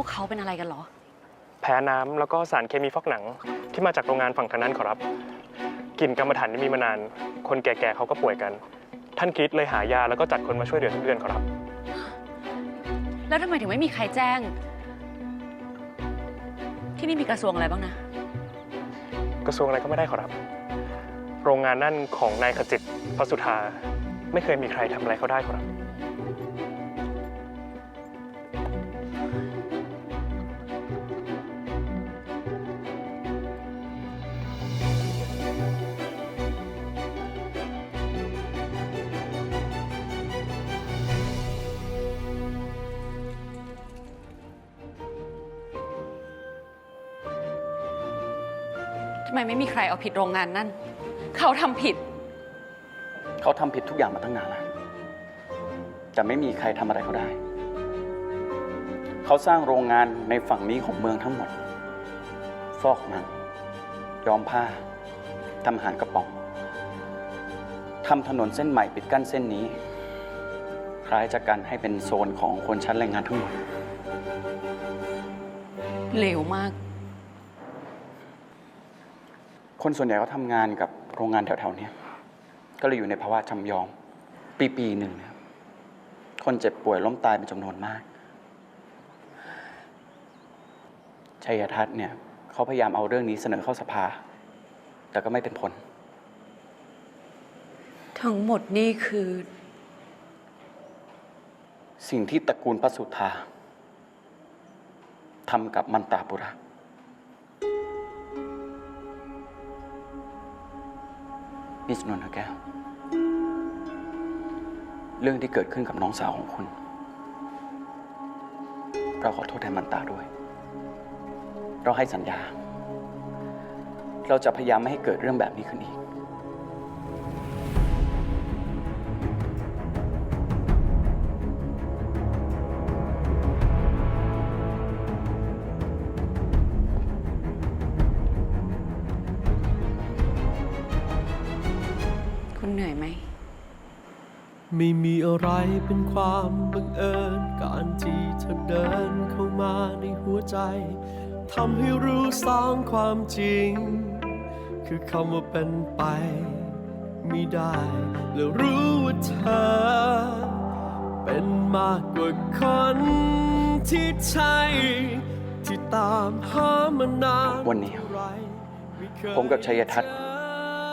วกเขาเป็นอะไรกันเหรอ แพ้น้ำแล้วก็สารเคมีฟอกหนังที่มาจากโรงงานฝั่งทางนั้นขอรับกลิ่นกรรมฐานนี่มีมานาน คนแก่ๆเขาก็ป่วยกัน ท่านคริสเลยหายาแล้วก็จัดคนมาช่วยเหลือทุกเดือนขอรับ แล้วทำไมถึงไม่มีใครแจ้ง ที่นี่มีกระทรวงอะไรบ้างนะ กระทรวงอะไรก็ไม่ได้ขอรับ โรงงานนั่นของนายขจิตพระสุธา ไม่เคยมีใครทำอะไรเขาได้ขอรับ ทำไมไม่มีใครเอาผิดโรงงานนั่น เขาทำผิด เขาทำผิดทุกอย่างมาตั้งนานแล้วแต่ไม่มีใครทำอะไรเขาได้ เขาสร้างโรงงานในฝั่งนี้ของเมืองทั้งหมด ฟอกมันย้อมผ้าทำอาหารกระป๋องทำถนนเส้นใหม่ปิดกั้นเส้นนี้ คล้ายจะกันให้เป็นโซนของคนชั้นแรงงานทั้งหมดเลวมาก คนส่วนใหญ่เขาทำงานกับโรงงานแถวๆเนี้ยก็เลยอยู่ในภาวะจำยอม ปีปีๆหนึ่งนะครับคนเจ็บป่วยล้มตายเป็นจำนวนมาก ชัยทัศน์เนี่ยเขาพยายามเอาเรื่องนี้เสนอเข้าสภา แต่ก็ไม่เป็นผล ทั้งหมดนี่คือ สิ่งที่ตระกูลพระสุธาทำกับมันตราปุระ นิสนนท์แก้ว เรื่องที่เกิดขึ้นกับน้องสาวของคุณ เราขอโทษแทนมันตาด้วย เราให้สัญญา เราจะพยายามไม่ให้เกิดเรื่องแบบนี้ขึ้นอีก เหนื่อยไหม ไม่มีอะไรเป็นความบังเอิญ การที่เธอเดินเข้ามาในหัวใจทำให้รู้สองความจริง คือคำว่าเป็นไปไม่ได้ และรู้ว่าเธอ เป็นมากกว่าคนที่ใช่ที่ตามหามานานวันนี้เท่าไหร่ไเคผมกับชัยทัศน์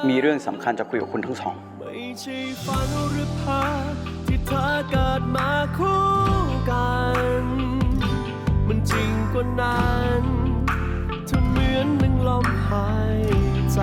มีเรื่องสำคัญจะคุยกับคุณทั้งสองไม่ ใช่ฝันหรือภาพที่เธอเกิดมาคู่กัน มันจริงกว่านั้นเธอเหมือนหนึ่งลมหายใจ